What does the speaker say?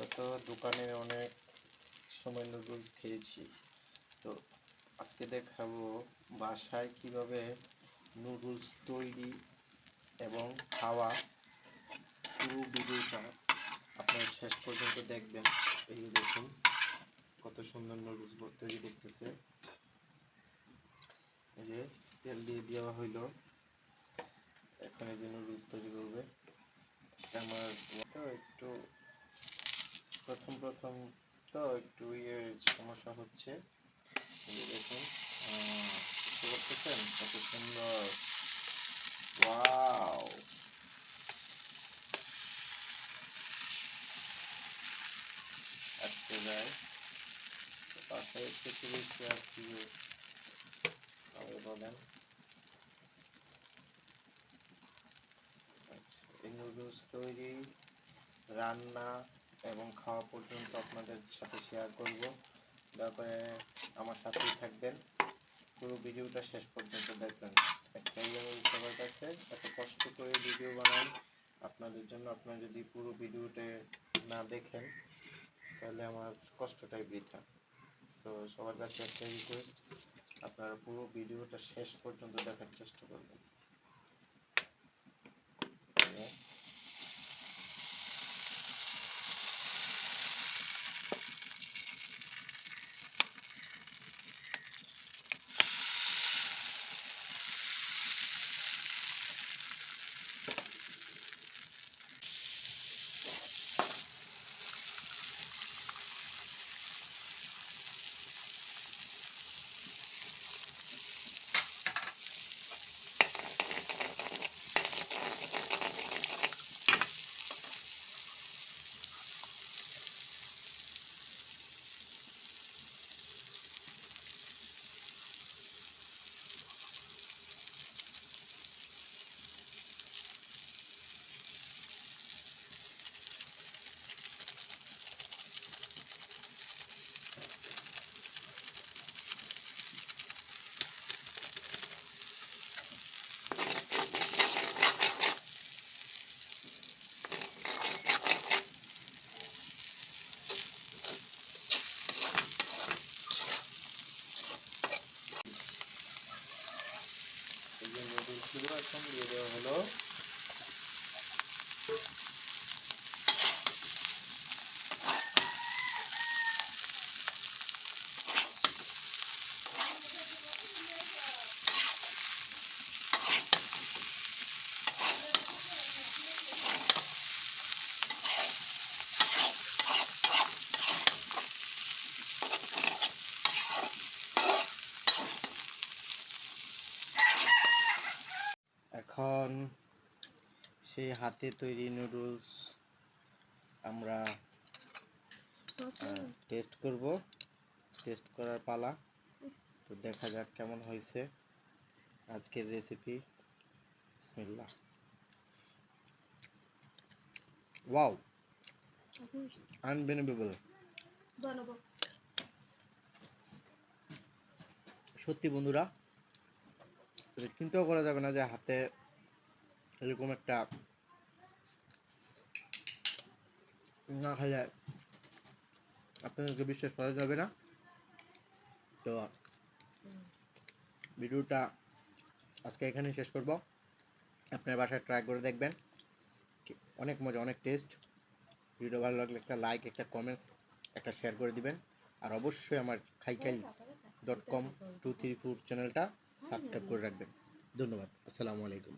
আমরা তো দোকানে অনেক সময় নুডলস খেয়েছি। তো আজকে দেখাবো বাসায় কীভাবে নুডলস তৈরি এবং খাওয়া পুরো ভিডিওটা আপনারা শেষ পর্যন্ত দেখবেন। এই দেখুন, কত সুন্দর নুডলস তৈরি করতেছে। এই যে তেল দিয়ে দেওয়া হইল। এখন এই যে নুডলস তৈরি করবে আমার তো একটু প্রথম তো একটু ইয়ে সমস্যা হচ্ছে। দেখুন বুঝতে পারতেছেন কত সুন্দর। ওয়াও! যায়। পাশে কি হবে বলেন। আচ্ছা এই নুডলস তৈরি, রান্না এবং খাওয়া পর্যন্ত আপনাদের সাথে শেয়ার করব। করে আমার সাথেই থাকবেন। পুরো ভিডিওটা শেষ পর্যন্ত দেখবেন। একটাই অনুরোধ সবার কাছে, এত কষ্ট করে ভিডিও বানাই। আপনাদের জন্য আপনারা যদি পুরো ভিডিওটা না দেখেন, তাহলে আমার কষ্টটাই বৃথা। তো সবার কাছে একটা রিকোয়েস্ট আপনারা পুরো ভিডিওটা শেষ পর্যন্ত দেখার চেষ্টা করবেন। এখন দিয়ে দেওয়া হলো এখন সেই হাতে তৈরি নুডলস আমরা টেস্ট করব। টেস্ট করার পালা। তো দেখা যাক কেমন হয়েছে আজকের রেসিপি বিসমিল্লাহ। ওয়াও আনবিলিভেবল সত্যি বন্ধুরা চিন্তাও করা যাবে না যে হাতে এরকম একটা না খেলে আপনাদেরকে বিশ্বাস করা যাবে না। তো ভিডিওটা আজকে এখানেই শেষ করব। আপনার বাসায় ট্রাই করে দেখবেন। অনেক মজা, অনেক টেস্ট ভিডিও ভালো লাগলে একটা লাইক একটা কমেন্টস একটা শেয়ার করে দিবেন। আর অবশ্যই আমার খাইকাইল dot com two three four চ্যানেলটা সাবস্ক্রাইব করে রাখবেন। ধন্যবাদ। আসসালামু আলাইকুম।